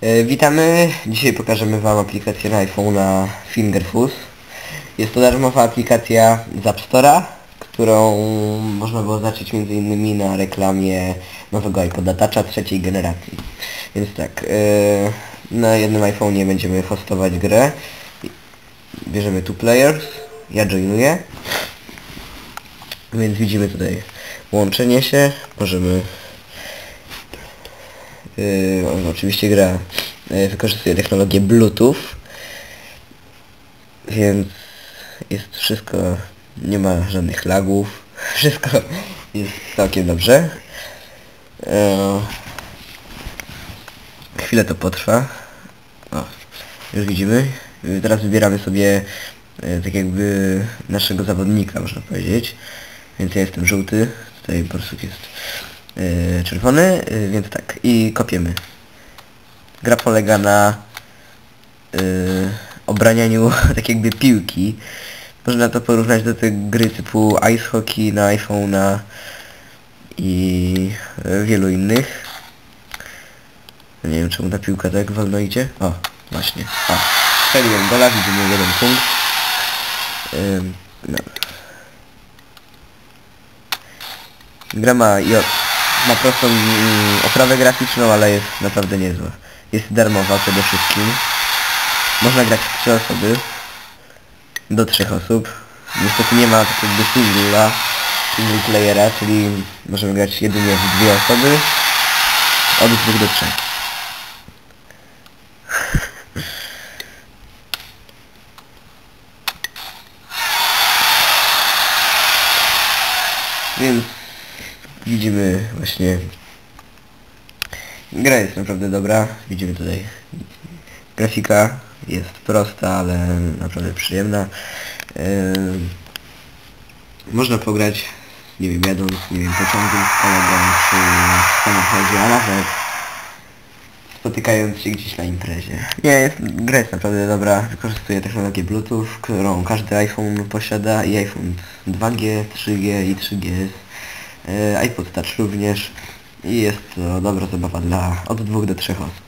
E, Witamy. Dzisiaj pokażemy Wam aplikację na iPhone'a Fingerfus. Jest to darmowa aplikacja z App Store'a, którą można było zobaczyć m.in. na reklamie nowego iPoda Toucha trzeciej generacji. Więc tak, e, na jednym iPhone'ie będziemy hostować grę. Bierzemy two players, ja joinuję. Więc widzimy tutaj łączenie się, możemy Yy, oczywiście gra yy, wykorzystuje technologię Bluetooth, więc jest wszystko, nie ma żadnych lagów, wszystko jest całkiem dobrze. Yy, chwilę to potrwa. O, już widzimy. Yy, Teraz wybieramy sobie yy, tak jakby naszego zawodnika, można powiedzieć. Więc ja jestem żółty, tutaj borsuk jest yy, czerwony, yy, więc tak, i kopiemy. Gra polega na yy, obranianiu tak jakby piłki. Można to porównać do tych gry typu Ice Hockey na iPhone'a i yy, wielu innych. Nie wiem czemu ta piłka tak wolno idzie. O, właśnie. O, strzeliłem gola, widzimy jeden punkt. Ym, no. Gra ma, i ma prostą mm, oprawę graficzną, ale jest naprawdę niezła. Jest darmowa przede wszystkim. Można grać w trzy osoby. Do trzech osób. Niestety nie ma tak jakby singla, single playera, czyli możemy grać jedynie w dwie osoby. Od dwóch do trzech. Więc widzimy właśnie gra jest naprawdę dobra widzimy tutaj grafika jest prosta ale naprawdę przyjemna. Ym, można pograć nie wiem jadąc nie wiem pociągiem kolegą czy w samochodzie a nawet spotykając się gdzieś na imprezie. Nie jest, gra jest naprawdę dobra wykorzystuje technologię bluetooth którą każdy iPhone posiada i iPhone 2G, 3G i 3GS E, iPod Touch również i jest to dobra zabawa dla od dwóch do trzech osób.